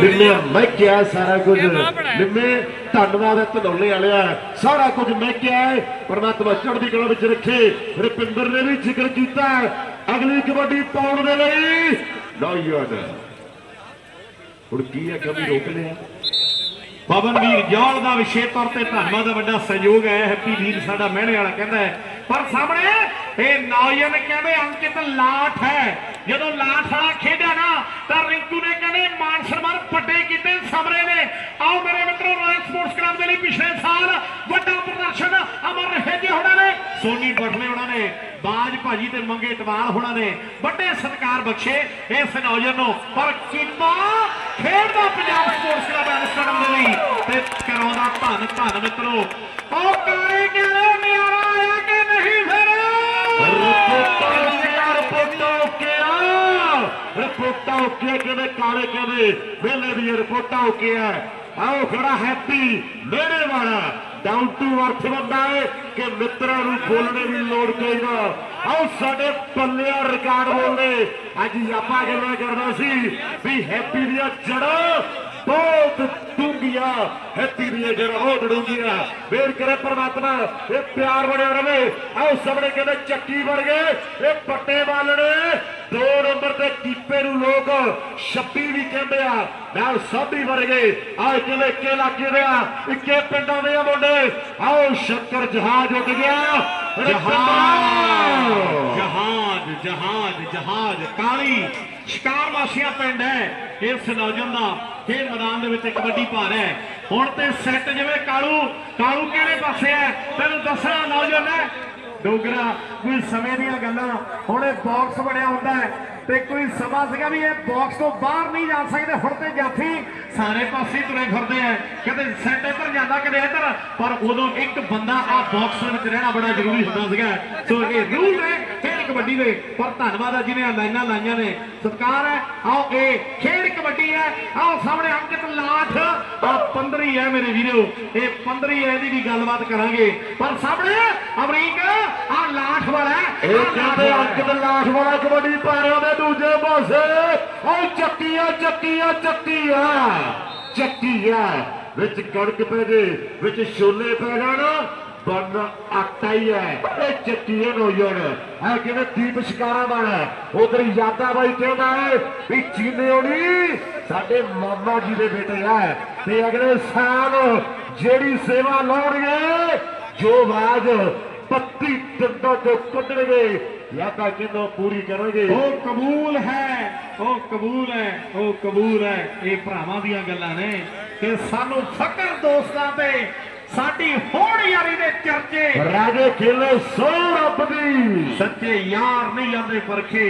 ਨਿੰਮੇ ਮੈਂ ਕਿਹਾ ਸਾਰਾ ਕੁਝ। ਨਿੰਮੇ ਧੰਨਵਾਦ ਹੈ ਧਨੌਲੇ ਵਾਲਿਆ ਸਾਰਾ ਕੁਝ ਮੈਂ ਕਿਹਾ ਪਰਮਾਤਮਾ ਚੜ੍ਹਦੀ ਕਲਾ ਵਿੱਚ ਰੱਖੇ। ਰੁਪਿੰਦਰ ਨੇ ਵੀ ਜ਼ਿਕਰ ਕੀਤਾ। ਅਗਲੀ ਕਬੱਡੀ ਪਾਉਣ ਦੇ ਲਈ ਨੌਜਵਾਨ ਹੁਣ ਕੀ ਹੈ ਕਵੀ ਰੋਕ ਲਿਆ। ਪਵਨਵੀਰ ਜੌਲ ਦਾ ਵਿਸ਼ੇ ਤੌਰ ਤੇ ਧੰਨਵਾਦ ਦਾ ਵੱਡਾ ਸਹਿਯੋਗ ਹੈ। ਹੈਪੀ ਵੀਰ ਸਾਡਾ ਮਹਿਣੇ ਵਾਲਾ ਕਹਿੰਦਾ ਪਰ ਸਾਹਮਣੇ ਇਹ ਨੌਜਵਾਨ ਕਹਿੰਦੇ ਅੰਕਿਤ ਲਾਠ ਹੈ? ਜਦੋਂ ਲਾਠ ਵਾਲਾ ਖੇਡਿਆ ਨਾ, ਤਾਂ ਰਿੰਕੂ ਨੇ ਕਹਿੰਦੇ ਮਾਨ ਸਨਮਾਨ ਵੱਡੇ ਕੀਤੇ ਸਮਰੇ ਨੇ। ਆਓ ਮੇਰੇ ਮਿੱਤਰੋ ਰਾਇਲ ਸਪੋਰਟਸ ਕਲੱਬ ਦੇ ਲਈ ਪਿਛਲੇ ਸਾਲ ਵੱਡਾ ਪ੍ਰਦਰਸ਼ਨ ਅਮਰ ਰਹੇਜੇ ਹੋਣਾ ਨੇ, ਸੋਨੀ ਬਟਲੇ ਹੋਣਾ ਨੇ, ਬਾਜ ਭਾਜੀ ਤੇ ਮੰਗੇ ਟਵਾਲ ਹੋਣਾ ਨੇ। ਵੱਡੇ ਸਤਿਕਾਰ ਬਖਸ਼ੇ ਇਸ ਨੌਜਵਾਨ ਨੂੰ। ਪਰ ਕੀਮਾ ਖੇਡਦਾ ਪੰਜਾਬ ਸਪੋਰਟਸ ਕਲੱਬ ਐਮਸਟਰਡਮ ਦੇ ਲਈ। ਤੇ ਕਰਾਉਂਦਾ ਧੰਨ ਧੰਨ ਮਿੱਤਰੋ। ਉਹ ਕਾਲੇ ਕਿਹੜੇ ਨਿਆਰਾ ਆਇਆ ਕਿ ਨਹੀਂ ਫਿਰ? ਓਕੇ ਰਿਪੋਰਟਾਂ ਓਕੇ ਕਿਵੇਂ, ਕਾਲੇ ਕਿਵੇਂ? ਵੇਲੇ ਦੀ ਰਿਪੋਰਟਾਂ ਓਕੇ ਆ ਆਓ ਖੜਾ ਹੈਪੀ, ਮੇਰੇ ਵਾਲਾ। ਡਾਊਨ ਟੂ ਅਰਥ ਬੰਦਾ ਹੈ ਕਿ ਮਿੱਤਰਾਂ ਨੂੰ ਬੋਲਣੇ ਦੀ ਲੋੜ ਪੈਣਾ ਆਓ ਸਾਡੇ ਪੱਲਿਆ ਰਿਕਾਰਡ ਬੋਲਦੇ। ਅੱਜ ਆਪਾਂ ਗੱਲਾਂ ਕਰਨਾ ਸੀ ਵੀ ਹੈਪੀ ਦੀਆਂ ਜੜਾਂ ਬਹੁਤ ਡੂੰਗੀਆਂ ਹੈਪੀ ਦੀਆਂ ਜੜਾਂ ਬਹੁਤ ਡੂੰਗੀਆਂ ਵੇਰ ਕਰੇ ਪਰਮਾਤਮਾ, ਇਹ ਪਿਆਰ ਬਣਿਆ ਰਵੇ ਆਓ ਸਭ ਨੇ ਕਹਿੰਦੇ, ਚੱਕੀ ਵਰਗੇ ਇਹ ਪੱਟੇ ਬਾਲਣੇ। 2 ਨੰਬਰ ਤੇ ਕੀਪੇ ਨੂੰ ਲੋਕ 26 ਵੀ ਕਹਿੰਦੇ ਆ। ਨਾਲ ਸਾਧੀ ਵਰਗੇ ਆ ਜਿਵੇਂ ਕੇ ਲੱਗੇ ਦੇ ਆ। ਇੱਕੇ ਪਿੰਡਾਂ ਦੇ ਆ ਮੁੰਡੇ। ਆਓ ਸ਼ੱਕਰ ਜਹਾਜ਼ ਉੱਡ ਗਿਆ। ਜਹਾਜ਼। ਜਹਾਜ਼ ਜਹਾਜ਼ ਜਹਾਜ਼। ਕਾਲੀ ਸ਼ਿਕਾਰ ਵਾਸੀਆਂ ਪਿੰਡ ਹੈ। ਇਸ ਨੌਜਵਾਨ ਦਾ। ਖੇਡ ਮੈਦਾਨ ਦੇ ਵਿੱਚ ਕਬੱਡੀ ਭਾਰ ਹੈ। ਹੁਣ ਤੇ ਸੈੱਟ ਜਿਵੇਂ ਕਾਲੂ। ਕਾਲੂ ਕਿਹੜੇ ਪਾਸੇ ਹੈ? ਤੈਨੂੰ ਦੱਸਣਾ ਨੌਜਵਾਨ ਹੈ। ਡੋਗਰਾ, ਕੋਈ ਸਮੇਂ ਦੀਆਂ ਗੱਲਾਂ। ਹੁਣ ਇਹ ਬਾਕਸ ਬਣਿਆ ਹੁੰਦਾ ਹੈ ਤੇ ਕੋਈ ਸਮਾਂ ਸੀਗਾ ਵੀ ਇਹ ਬਾਕਸ ਤੋਂ ਬਾਹਰ ਨਹੀਂ ਜਾ ਸਕਦੇ, ਹੁਣ ਤੇ ਜਾਫੀ ਸਾਰੇ ਪਾਸੇ ਤੁਰੇ ਫਿਰਦੇ ਆ। ਕਦੇ ਸੈੱਟ ਇੱਧਰ ਜਾਂਦਾ ਕਦੇ ਇੱਧਰ। ਪਰ ਉਦੋਂ ਇੱਕ ਬੰਦਾ ਆ ਬਾਕਸ ਵਿੱਚ ਰਹਿਣਾ ਬੜਾ ਜ਼ਰੂਰੀ ਹੁੰਦਾ ਸੀਗਾ। ਸੋ ਇਹ ਰੂਲ ਹੈ ਕਬੱਡੀ ਦੇ। ਪਰ ਧੰਨਵਾਦ ਆ ਜਿਹਨੇ ਲਾਈਨਾਂ ਲਾਈਆਂ ਨੇ। ਸਤਿਕਾਰ ਹੈ। ਆਓ ਇਹ ਖੇਡ ਕਬੱਡੀ ਹੈ। ਆਓ ਸਾਹਮਣੇ ਅੰਕਿਤ ਲਾਠ। ਆ 15 ਹੀ ਮੇਰੇ ਵੀਰੋ। ਇਹ 15 ਹੀ ਇਹਦੀ ਵੀ ਗੱਲਬਾਤ ਕਰਾਂਗੇ। ਪਰ ਸਾਹਮਣੇ ਅਮਰੀਕ ਆ ਲਾਠ ਵਾਲਾ ਇਹ ਕਹਿੰਦੇ ਲਾਠ ਅੰਕ ਦੇ ਲਾਠ ਵਾਲਾ ਕਬੱਡੀ ਪਾਰਿਆਂ ਦੇ ਦੂਜੇ ਪਾਸੇ। ਉਹ ਚੱਕੀਆ ਚੱਕੀਆ ਚੱਕੀਆ। ਚੱਕੀਆ। ਵਿੱਚ ਕਣਕ ਪੈ ਜੇ ਵਿੱਚ ਛੋਲੇ ਪੈ ਜਾਣ। ਬਣ ਆਟਾ ਹੈ ਇਹ ਚੱਕੀਏ ਨੋ ਯਾਰ ਆ ਕਿਵੇਂ ਦੀਪ ਸ਼ਿਕਾਰਾ ਵਾਲਾ ਉਧਰ ਯਾਦਾ ਬਾਈ ਕਹਿੰਦਾ ਹੈ ਵੀ ਚੀਨੇ ਹੋਣੀ, ਸਾਡੇ ਮਾਮਾ ਜੀ ਦੇ ਬੇਟੇ ਆ। ਤੇ ਅਗਲੇ ਸਾਲ ਜਿਹੜੀ ਸੇਵਾ ਲਾਉਣਗੇ, ਜੋ ਬਾਜ ਪੱਤੀ ਟੰਡਾ ਤੋਂ ਕੱਢਣਗੇ ਜਾਂ ਤਾਂ ਪੂਰੀ ਕਰਨਗੇ। ਉਹ ਕਬੂਲ ਹੈ, ਉਹ ਕਬੂਲ ਹੈ, ਉਹ ਕਬੂਲ ਹੈ। ਇਹ ਭਰਾਵਾਂ ਦੀਆਂ ਗੱਲਾਂ ਨੇ ਕਿ ਸਾਨੂੰ ਫਕਰ ਦੋਸਤਾਂ ਤੇ ਸਾਡੀ ਹੋਣ ਯਾਰੀ ਦੇ ਚਰਚੇ। ਰਾਜੇ ਖੇਲੇ ਸੋ ਰੱਬ ਦੀ। ਸੱਚੇ ਯਾਰ ਨਹੀਂ ਜਾਂਦੇ ਪਰਖੇ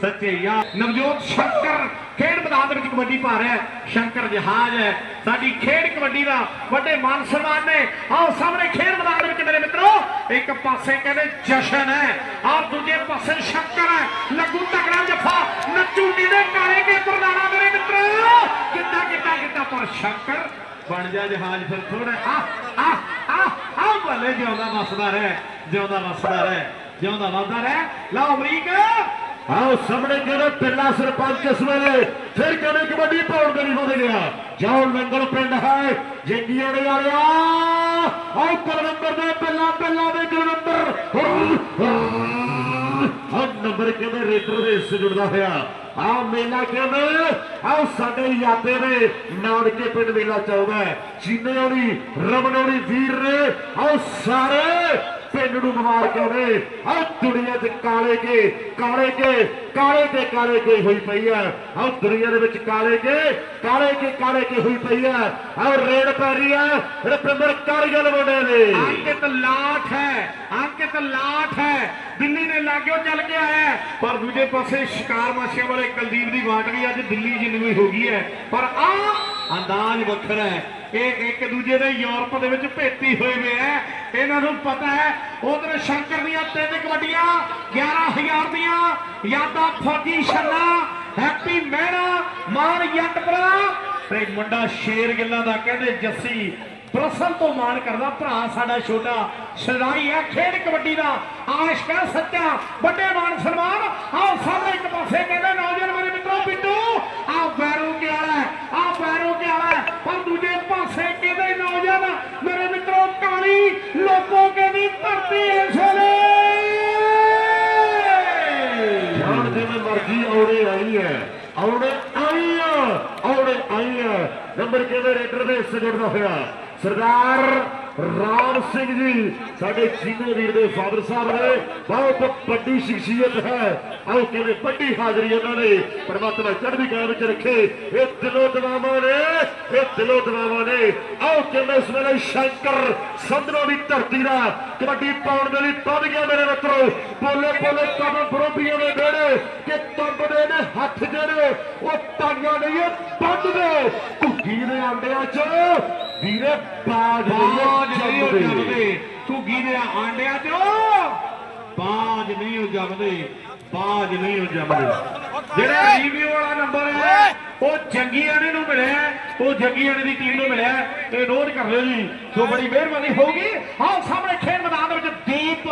ਸੱਚੇ ਯਾਰ। ਨਵਜੋਤ ਸ਼ੰਕਰ ਖੇਡ ਮੈਦਾਨ ਦੇ ਵਿੱਚ ਕਬੱਡੀ ਪਾ ਰਿਹਾ। ਸ਼ੰਕਰ ਜਹਾਜ਼ ਹੈ। ਸਾਡੀ ਖੇਡ ਕਬੱਡੀ ਦਾ ਵੱਡੇ ਮਾਨ ਸਨਮਾਨ ਨੇ। ਆਓ ਸਾਹਮਣੇ ਖੇਡ ਮੈਦਾਨ ਦੇ ਵਿੱਚ ਮੇਰੇ ਮਿੱਤਰੋ ਇੱਕ ਪਾਸੇ ਕਹਿੰਦੇ ਜਸ਼ਨ ਹੈ ਆਹ ਦੂਜੇ ਪਾਸੇ ਸ਼ੰਕਰ ਹੈ। ਲੱਗੂ ਤਕੜਾ ਜੱਫਾ ਨੱਚੂ ਦੇ ਕਾਲੇ ਕੇ ਪ੍ਰਦਾਨਾ ਮੇਰੇ ਮਿੱਤਰੋ। ਕਿੱਦਾਂ ਕਿੱਦਾਂ ਕਿੱਦਾਂ? ਪਰ ਸ਼ੰਕਰ ਬਣ ਜਾ ਜਹਾਜ਼ ਫਿਰ ਥੋੜਾ ਆ ਆ ਆ ਆ ਭਲੇ ਜਿਉਂਦਾ ਵਸਦਾ ਰਹਿ, ਜਿਉਂਦਾ ਵਸਦਾ ਰਹਿ, ਜਿਉਂਦਾ ਵਸਦਾ ਰਹਿ। ਲਓ ਅਮਰੀਕ, ਆਓ ਸਾਹਮਣੇ ਕਿਹੜੇ ਪਿੱਲਾ ਸਰਪੰਚ ਇਸ ਵੇਲੇ, ਫਿਰ ਕਹਿੰਦੇ ਕਬੱਡੀ ਪਾਉਣ ਦੇ ਨਹੀਂ ਵਧ ਗਿਆ। ਜਾਓ ਲੰਗਲ ਪਿੰਡ ਹੈ ਜੰਗੀਆਂ ਦੇ ਵਾਲਿਆ। ਆਓ ਕੁਲਵੰਦਰ ਦੇ ਪਿੱਲਾ ਪਿੱਲਾ ਦੇ ਕੁਲਵੰਦਰ। ਆਹ ਨੰਬਰ ਕਹਿੰਦੇ ਰੇਡਰ ਦੇ ਹਿੱਸੇ ਜੁੜਦਾ ਹੋਇਆ? ਆਹ ਮੇਲਾ ਕਹਿੰਦੇ ਆਓ, ਸਾਡੇ ਯਾਦੇ ਨੇ ਨਾਨਕੇ ਪਿੰਡ ਮੇਲਾ ਚੱਲਦਾ ਹੈ। ਹੋਣੀ ਰਮਨ ਵੀਰ ਨੇ, ਆਓ, ਸਾਰੇ ਪਿੰਡ ਨੂੰ ਬਿਮਾਰ ਕਹਿੰਦੇ ਆਹ ਦੁਨੀਆ 'ਚ ਕਾਲੇ ਕੇ ਕਾਲੇ ਕੇ, ਕਾਲੇ ਤੇ ਕਾਲੇ ਕੇ ਹੋਈ ਪਈ ਆ ਆਹ ਦੁਨੀਆ ਦੇ ਵਿੱਚ ਕਾਲੇ ਕੇ ਕਾਲੇ ਕੇ ਕਾਲੇ ਕੇ ਹੋਈ ਪਈ ਆ ਆਹ ਰੇੜ ਪੈ ਰਹੀ ਆ ਰਪਿੰਦਰ ਕਾਰਗਲ ਮੁੰਡੇ ਦੇ ਅੰਕਿਤ ਲਾਠ ਹੈ। ਅੰਕਿਤ ਲਾਠ ਹੈ। ਦਿੱਲੀ ਦੇ ਲਾਗਿਓ ਚੱਲ ਕੇ ਆਇਆ। ਪਰ ਦੂਜੇ ਪਾਸੇ ਸ਼ਿਕਾਰ ਮਾਸ਼ੀਆਂ ਵਾਲੇ ਕੁਲਦੀਪ ਦੀ ਵਾਟ ਵੀ ਅੱਜ ਦਿੱਲੀ ਜਿੰਨੀ ਹੋ ਗਈ ਹੈ। ਪਰ ਆ ਅੰਦਾਜ਼ ਵੱਖਰਾ ਹੈ। ਇਹ ਇੱਕ ਦੂਜੇ ਦੇ ਯੂਰਪ ਦੇ ਵਿੱਚ ਭੇਤੀ ਹੋਏ ਵੇ ਹੈ। ਇਹਨਾਂ ਨੂੰ ਪਤਾ ਹੈ, ਉਧਰ ਸ਼ੰਕਰ ਦੀਆਂ ਤਿੰਨ ਕਬੱਡੀਆਂ 11000 ਦੀਆਂ, ਯਾਦਾਂ ਫੌਜੀ ਛੰਨਾ, ਹੈਪੀ ਮਹਿਣਾ ਮਾਨ ਜੱਟਪਰਾ ਤੇ ਮੁੰਡਾ ਸ਼ੇਰ ਗਿੱਲਾਂ ਦਾ ਕਹਿੰਦੇ ਜੱਸੀ ਬਰਸਲ ਤੋਂ ਮਾਣ ਕਰਦਾ, ਭਰਾ, ਸਾਡਾ ਛੋਟਾ ਸ਼ਰਾਈ ਆ, ਖੇਡ ਕਬੱਡੀ ਦਾ ਆਸ਼ਕ ਆ, ਸੱਚਾ ਵੱਡੇ ਮਾਨ ਸਨਮਾਨ। ਆਓ ਸਾਰੇ ਇੱਕ ਪਾਸੇ ਕਹਿੰਦੇ, ਨੌਜਵਾਨ ਮੇਰੇ ਮਿੱਤਰੋ, ਬਿੱਟੂ, ਆ ਬੈਰੂ ਕਿਆਲਾ ਆ ਬੈਰੂ ਕਿਆਲਾ ਪਰ ਦੂਜੇ ਪਾਸੇ ਕਹਿੰਦੇ, ਨੌਜਵਾਨ, ਮੇਰੇ ਮਿੱਤਰੋ ਕਾਲੀ ਲੋਕੋ ਕਹਿੰਦੀ, ਧਰਤੀ ਇਸ ਵੇਲੇ! ਜਾਣ ਆਉਣੇ ਆਈ ਆਉਣੇ ਆਈ ਨੰਬਰ ਕਿਹਦੇ ਰੇਡਰ ਦੇ ਹਿੱਸੇ ਜੁੜਦਾ ਹੋਇਆ? ਸਰਦਾਰ ਰਾਮ ਸਿੰਘ ਜੀ, ਸਾਡੇ ਚੀਨੇ ਵੀਰ ਦੇ ਫਾਦਰ ਸਾਹਿਬ ਨੇ ਬਹੁਤ ਵੱਡੀ ਸ਼ਖਸੀਅਤ ਹੈ। ਆਓ ਕਹਿੰਦੇ ਵੱਡੀ ਹਾਜ਼ਰੀ ਉਹਨਾਂ ਨੇ ਪਰਮਾਤਮਾ ਚੜ੍ਹਦੀ ਕਲਾ ਵਿੱਚ ਰੱਖੇ। ਇਹ ਦਿਲੋਂ ਦਵਾਵਾਂ ਨੇ, ਇਹ ਦਿਲੋਂ ਦਵਾਵਾਂ ਨੇ। ਆਓ ਕਹਿੰਦੇ ਇਸ ਵੇਲੇ ਸ਼ੰਕਰ ਸੰਧਰੋਂ ਦੀ ਧਰਤੀ ਦਾ ਕਬੱਡੀ ਪਾਉਣ ਦੇ ਲਈ ਪਹੁੰਚ ਗਿਆ ਮੇਰੇ ਮਿੱਤਰੋ। ਬੋਲੇ ਬੋਲੇ ਕਦਮ ਫਰੋਬੀਆਂ ਦੇ ਵੇੜੇ ਕਿ ਕੰਬਦੇ ਨੇ ਹੱਥ ਜਿਹੜੇ, ਉਹ ਟਾਂਗਾਂ ਨਹੀਂ, ਇਹ ਬੰਦਦੇ ਘੁੱਗੀ ਦੇ ਆਂਡਿਆਂ 'ਚ ਵੀਰੇ ਬਾਜ ਨਹੀਂ ਉਹ ਜੰਮਦੇ। ਘੁੱਗੀ ਦੇ ਆਂਡਿਆਂ ਚੋਂ? ਬਾਜ ਨਹੀਂ ਉਹ ਜੰਮਦੇ। ਬਾਜ ਨਹੀਂ ਉਹ ਜੰਮਦੇ। ਜਿਹੜਾ ਰਿਵਿਊ ਵਾਲਾ ਨੰਬਰ ਹੈ ਉਹ ਜੰਗੀਆਣੇ ਨੂੰ ਮਿਲਿਆ ਉਹ ਜੰਗੀਆਣੇ ਦੀ ਟੀਮ ਨੂੰ ਮਿਲਿਆ ਇਹ ਨੋਟ ਕਰ ਲਿਓ ਜੀ ਸੋ ਬੜੀ ਮਿਹਰਬਾਨੀ ਹੋਊਗੀ। ਆਹ ਸਾਹਮਣੇ ਖੇਡ ਮੈਦਾਨ ਦੇ ਵਿੱਚ ਦੀਪ।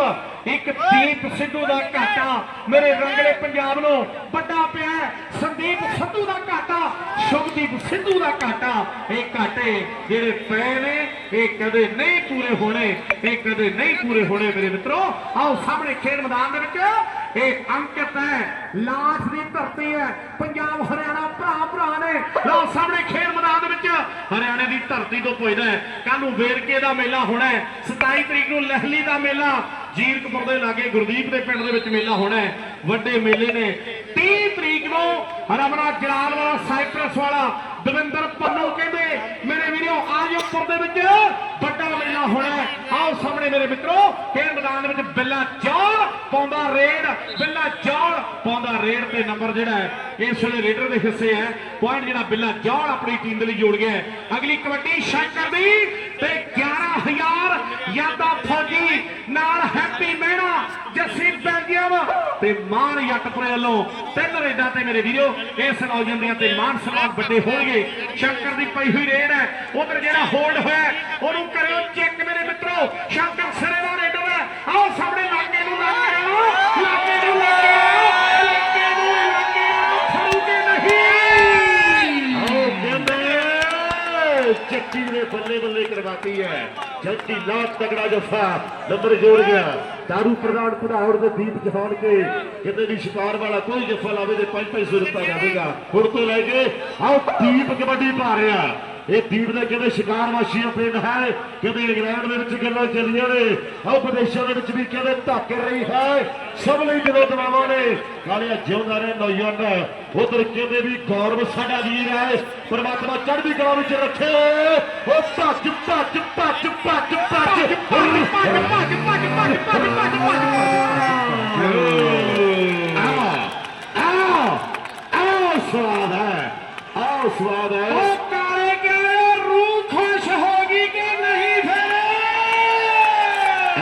ਇੱਕ ਦੀਪ ਸਿੱਧੂ ਦਾ ਘਾਟਾ। ਮੇਰੇ ਰੰਗਲੇ ਪੰਜਾਬ ਨੂੰ ਵੱਡਾ ਪਿਆ। ਸੰਦੀਪ ਸੰਧੂ ਦਾ ਘਾਟਾ। ਸ਼ੁਭਦੀਪ ਸਿੱਧੂ ਦਾ ਘਾਟਾ। ਇਹ ਜਿਹੜੇ ਪਏ ਨੇ, ਇਹ ਕਦੇ ਨਹੀਂ ਪੂਰੇ ਹੋਣੇ, ਇਹ ਕਦੇ ਨਹੀਂ ਪੂਰੇ ਹੋਣੇ ਮੇਰੇ ਮਿੱਤਰੋ। ਆਓ ਸਾਹਮਣੇ ਖੇਡ ਮੈਦਾਨ ਦੇ ਵਿੱਚ ਇਹ ਅੰਕਿਤ ਹੈ, ਲਾਸ਼ ਦੀ ਧਰਤੀ ਹੈ, ਪੰਜਾਬ ਹਰਿਆਣਾ ਭਰਾ ਭਰਾ ਨੇ। ਲਓ ਸਾਹਮਣੇ ਖੇਡ ਮੈਦਾਨ ਦੇ ਵਿੱਚ, ਹਰਿਆਣੇ ਦੀ ਧਰਤੀ ਤੋਂ ਪੁੱਜਦਾ ਹੈ ਕੱਲ ਨੂੰ ਵੇਰਕੇ ਦਾ ਮੇਲਾ ਹੋਣਾ ਹੈ 27 ਤਰੀਕ ਨੂੰ ਲਹਿਲੀ ਦਾ ਮੇਲਾ ਜੀਰਕਪੁਰ ਦੇ ਲਾਗੇ ਗੁਰਦੀਪ ਦੇ ਪਿੰਡ ਦੇ ਵਿੱਚ ਮੇਲਾ ਹੋਣਾ ਹੈ, ਵੱਡੇ ਮੇਲੇ ਨੇ। 30 ਤਰੀਕ ਨੂੰ ਰਮਣਾ ਜਲਾਲ ਵਾਲਾ, ਸਾਈਪਰਸ ਵਾਲਾ, ਦਵਿੰਦਰ ਪੰਨੂ ਕਹਿੰਦੇ ਆਜਮਪੁਰ ਦੇ ਵਿੱਚ ਵੱਡਾ ਮੇਲਾ ਹੋਣਾ ਆਓ ਸਾਹਮਣੇ ਮੇਰੇ ਮਿੱਤਰੋ ਖੇਡ ਮੈਦਾਨ ਦੇ ਵਿੱਚ ਬਿੱਲਾ ਚੌਲ ਪਾਉਂਦਾ ਰੇਡ, ਬਿੱਲਾ ਚੌਲ ਪਾਉਂਦਾ ਰੇਡ ਤੇ ਨੰਬਰ ਜਿਹੜਾ ਹੈ, ਇਸ ਵੇਲੇ ਰੇਡਰ ਦੇ ਹਿੱਸੇ ਹੈ। ਪੁਆਇੰਟ ਜਿਹੜਾ ਬਿੱਲਾ ਚੌਲ ਆਪਣੀ ਟੀਮ ਦੇ ਲਈ ਜੋੜ ਗਿਆ ਅਗਲੀ ਕਬੱਡੀ ਸ਼ੰਕਰ ਦੀ ਤੇ 11000 ਯਾਦਾ ਫੌਜੀ ਨਾਲ ਹੈਪੀ ਮਹਿਣਾ, ਜੱਸੀ ਬੈਲਜੀਅਮ ਤੇ ਮਾਨ ਜੱਟਪੁਰੇ ਵੱਲੋਂ ਤਿੰਨ ਰੇਡਾਂ ਤੇ ਮੇਰੇ ਵੀਰੋ ਇਸ ਨੌਜਵਾਨ ਦੀਆਂ ਤੇ ਮਾਨ ਸਨਮਾਨ ਵੱਡੇ ਹੋਣਗੇ। ਸ਼ੰਕਰ ਦੀ ਪਈ ਹੋਈ ਰੇਡ ਹੈ। ਉਧਰ ਜਿਹੜਾ ਹੋਲਡ ਹੋਇਆ, ਉਹਨੂੰ ਕਰਿਓ ਚੈੱਕ ਮੇਰੇ ਮਿੱਤਰੋ, ਸ਼ੰਕਰ ਸਿਰੇ ਦਾ ਰੇਡਰ ਹੈ ਆਓ ਸਾਹਮਣੇ ਲਾਗੇ ਨੂੰ ਲਾਗੇ ਆਓ, ਲਾਗੇ ਨੂੰ ਲਾਗੇ ਆਓ, ਲਾਗੇ ਨੂੰ ਲਾਗੇ ਆਓ, ਫੜੂਗੇ ਨਹੀਂ ਆਓ ਕਹਿੰਦੇ ਚੱਕੀ ਨੇ ਬੱਲੇ ਬੱਲੇ ਕਰਵਾਤੀ ਹੈ। ਜੱਟੀ ਲਾਟ ਤਗੜਾ ਜੱਫਾ, ਨੰਬਰ ਜੋੜ ਗਿਆ। ਦਾਰੂ ਪ੍ਰਧਾਨ ਪੜਾਉੜ ਦੇ ਦੀਪ ਜਹਾਨ ਕੇ ਕਿਤੇ ਵੀ ਸ਼ਿਕਾਰ ਵਾਲਾ ਕੋਈ ਜਫਾ ਲਾਵੇ ਤੇ 5-500 ਰੁਪਏ ਜਾਵੇਗਾ ਹੁਣ ਤੋਂ ਲੈ ਕੇ ਆਓ ਦੀਪ ਕਬੱਡੀ ਪਾ ਰਿਹਾ। ਇਹ ਦੀਪ ਦਾ ਕਹਿੰਦੇ ਸ਼ਿਕਾਰ ਵਾਸ਼ੀਆਂ ਪਿੰਡ ਹੈ? ਕਹਿੰਦੇ ਇੰਗਲੈਂਡ ਦੇ ਵਿੱਚ ਗੱਲਾਂ ਚੱਲੀਆਂ ਨੇ। ਆਓ ਵਿਦੇਸ਼ਾਂ ਦੇ ਵਿੱਚ ਵੀ ਕਹਿੰਦੇ ਧੱਕ ਰਹੀ ਹੈ? ਸਭ ਲਈ ਜਦੋਂ ਦਵਾਵਾਂ ਨੇ। ਕਾਲਿਆ ਜਿਉਂਦਾ ਰਹੇ ਨੌਜਵਾਨ। ਉਧਰ ਕਹਿੰਦੇ ਵੀ ਗੌਰਵ ਸਾਡਾ ਵੀਰ ਹੈ। ਪਰਮਾਤਮਾ ਚੜ੍ਹਦੀ ਕਲਾ ਵਿੱਚ ਰੱਖੇ ਉਹ ਭੱਜ ਭੱਜ ਭੱਜ ਭੱਜ ਭੱਜ ਭੱਜ ਭੱਜ ਭੱਜ ਭੱਜ ਭੱਜ ਭੱਜ ਭੱਜ ਆਹ ਆਹ ਆਹ ਸਵਾਦ ਹੈ। ਆਹ ਸਵਾਦ ਹੈ ਉਹ ਕਾਲੇ ਕੇ ਰੂਹ ਖੁਸ਼ ਹੋ ਗਈ ਕਿ ਨਹੀਂ ਫਿਰ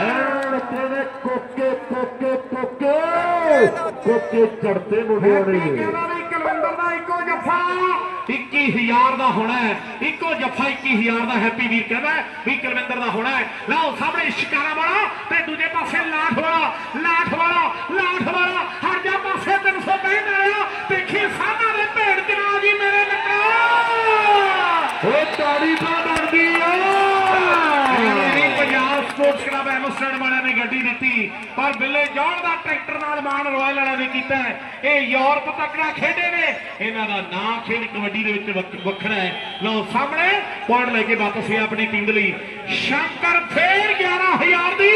ਐਨ ਕਹਿੰਦੇ ਕੋਕੇ ਕੋਕੇ ਕੋਕੇ ਚੜਤੇ ਮੁੰਡਿਆਂ ਹੈਪੀ ਨੇ। ਕਹਿੰਦਾ ਵੀ ਕੁਲਵਿੰਦਰ ਦਾ ਇੱਕੋ ਜੱਫਾ। 21000 ਦਾ ਹੋਣਾ ਹੈ। ਇੱਕੋ ਜੱਫਾ 21000 ਦਾ ਹੈਪੀ ਵੀਰ ਕਹਿੰਦਾ ਹੈ ਵੀ ਕੁਲਵਿੰਦਰ ਦਾ ਹੋਣਾ ਹੈ। ਲਓ ਸਾਹਮਣੇ ਸ਼ਿਕਾਰਾ ਵਾਲਾ ਤੇ ਦੂਜੇ ਪਾਸੇ ਲਾਠ ਵਾਲਾ ਲਾਠ ਵਾਲਾ ਲਾਠ ਵਾਲਾ। ਹਰ ਜਾ ਪਾਸੇ 365 ਆਇਆ। ਦੇਖੀ ਸਾਹਮਣੇ ਜੀ ਮੇਰੇ ਤਾੜੀ ਕਲੱਬ ਐਮਸਟਰਡ ਵਾਲਿਆਂ ਨੇ ਗੱਡੀ ਦਿੱਤੀ ਪਰ ਬਿੱਲੇ ਜੌਨ ਦਾ ਟਰੈਕਟਰ ਨਾਲ ਮਾਨ ਰਾਇਲ ਵਾਲਿਆਂ ਨੇ ਕੀਤਾ। ਇਹ ਯੂਰਪ ਤੱਕੜਾ ਖੇਡੇ ਨੇ। ਇਹਨਾਂ ਦਾ ਨਾਂ ਖੇਡ ਕਬੱਡੀ ਦੇ ਵਿੱਚ ਵੱਖ- ਵੱਖਰਾ ਹੈ। ਲਓ ਸਾਹਮਣੇ ਪੁਆਇੰਟ ਲੈ ਕੇ ਵਾਪਸ ਆ ਆਪਣੀ ਟੀਮ ਦੇ ਲਈ। ਸ਼ੰਕਰ ਫੇਰ 11000 ਦੀ।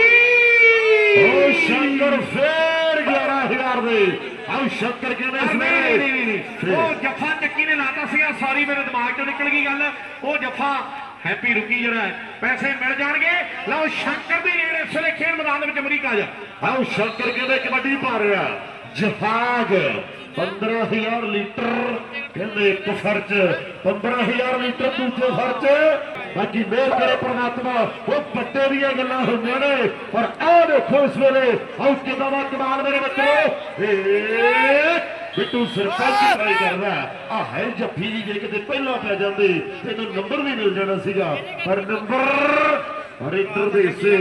ਉਹ ਸ਼ੰਕਰ ਫੇਰ 11000 ਦੇ। ਆਹ ਸ਼ੰਕਰ ਕਹਿੰਦੇ ਇਸ ਨਹੀਂ। ਉਹ ਜੱਫਾ ਚੱਕੀ ਨੇ ਲਾਤਾ ਸੀਗਾ। ਸੌਰੀ ਮੇਰੇ ਦਿਮਾਗ ਚੋਂ ਨਿਕਲ ਗਈ ਗੱਲ। ਉਹ ਜੱਫਾ ਹੈਪੀ ਰੁਕੀ ਜਿਹੜਾ ਪੈਸੇ ਮਿਲ ਜਾਣਗੇ। ਲਓ ਸ਼ੰਕਰ ਦੀ ਰੇਡ ਇਸ ਵੇਲੇ ਖੇਡ ਮੈਦਾਨ ਦੇ ਵਿੱਚ ਅਮਰੀਕਾ 'ਚ ਆਹ ਸ਼ੰਕਰ ਕਹਿੰਦੇ ਕਬੱਡੀ ਪਾ ਰਿਹਾ ਜਹਾਜ਼ 15000 ਲੀਟਰ, ਕਹਿੰਦੇ ਇੱਕ ਫਰਚ 15000 ਲੀਟਰ ਦੂਜੇ ਫਰਚ ਬਾਕੀ ਮੇਰ ਕਰੇ ਪ੍ਰਮਾਤਮਾ, ਉਹ ਵੱਡੇ ਦੀਆਂ ਗੱਲਾਂ ਹੁੰਦੀਆਂ ਨੇ। ਪਰ ਆਹ ਦੇਖੋ ਇਸ ਵੇਲੇ ਆਹ ਕਿਦਾਂ ਦਾ ਕਮਾਲ ਮੇਰੇ ਬੱਚੋ। ਏ ਬਿੱਟੂ ਸਰਪੰਚ ਟਰਾਈ ਕਰਦਾ ਆ ਹੈ ਜੱਫੀ ਜੀ ਜੇ ਕਿਤੇ ਪਹਿਲਾਂ ਪੈ ਜਾਂਦੇ ਤੈਨੂੰ ਨੰਬਰ ਵੀ ਮਿਲ ਜਾਣਾ ਸੀਗਾ ਪਰ ਨੰਬਰ ਰੇਡਰ ਦੇ ਹਿੱਸੇ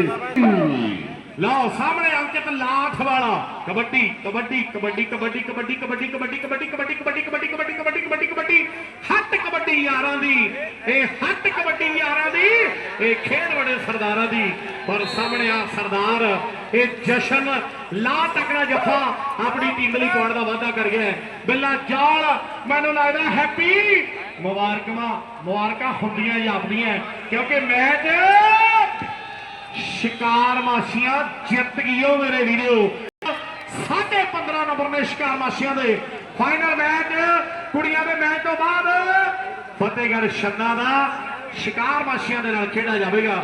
ਲਓ ਸਾਹਮਣੇ ਅੰਕਿਤ ਲਾਠ ਵਾਲਾ ਕਬੱਡੀ ਕਬੱਡੀ ਕਬੱਡੀ ਕਬੱਡੀ ਕਬੱਡੀ ਕਬੱਡੀ ਕਬੱਡੀ ਕਬੱਡੀ ਕਬੱਡੀ ਕਬੱਡੀ ਕਬੱਡੀ ਕਬੱਡੀ ਕਬੱਡੀ ਕਬੱਡੀ ਕਬੱਡੀ ਹੱਟ ਕਬੱਡੀ ਯਾਰਾਂ ਦੀ ਇਹ ਹੱਟ ਕਬੱਡੀ ਯਾਰਾਂ ਦੀ ਇਹ ਖੇਡ ਬੜੇ ਸਰਦਾਰਾਂ ਦੀ ਪਰ ਸਾਹਮਣੇ ਆ ਸਰਦਾਰ ਇਹ ਜਸ਼ਨ ਲਾ ਤਕੜਾ ਜਫਾ ਆਪਣੀ ਟੀਮ ਲਈ ਪਾਉਣ ਦਾ ਵਾਅਦਾ ਕਰ ਗਿਆ ਹੈ। ਬਿੱਲਾ ਜਾਲ, ਮੈਨੂੰ ਲੱਗਦਾ ਹੈਪੀ ਮੁਬਾਰਕਾਂ ਮੁਬਾਰਕਾਂ ਹੁੰਦੀਆਂ ਜਾਪਦੀਆਂ ਕਿਉਂਕਿ ਮੈਚ ਸ਼ਿਕਾਰ ਮਾਸੀਆਂ ਜਿੱਤ ਗਈਓ ਮੇਰੇ ਵੀਰੋ। ਸਾਢੇ 15 ਨੰਬਰ ਨੇ ਸ਼ਿਕਾਰ ਮਾਸੀਆਂ ਦੇ। ਫਾਈਨਲ ਮੈਚ ਕੁੜੀਆਂ ਦੇ ਮੈਚ ਤੋਂ ਬਾਅਦ ਫਤਿਹਗੜ੍ਹ ਛੰਨਾ ਦਾ ਸ਼ਿਕਾਰ ਮਾਸੀਆਂ ਦੇ ਨਾਲ ਖੇਡਿਆ ਜਾਵੇਗਾ।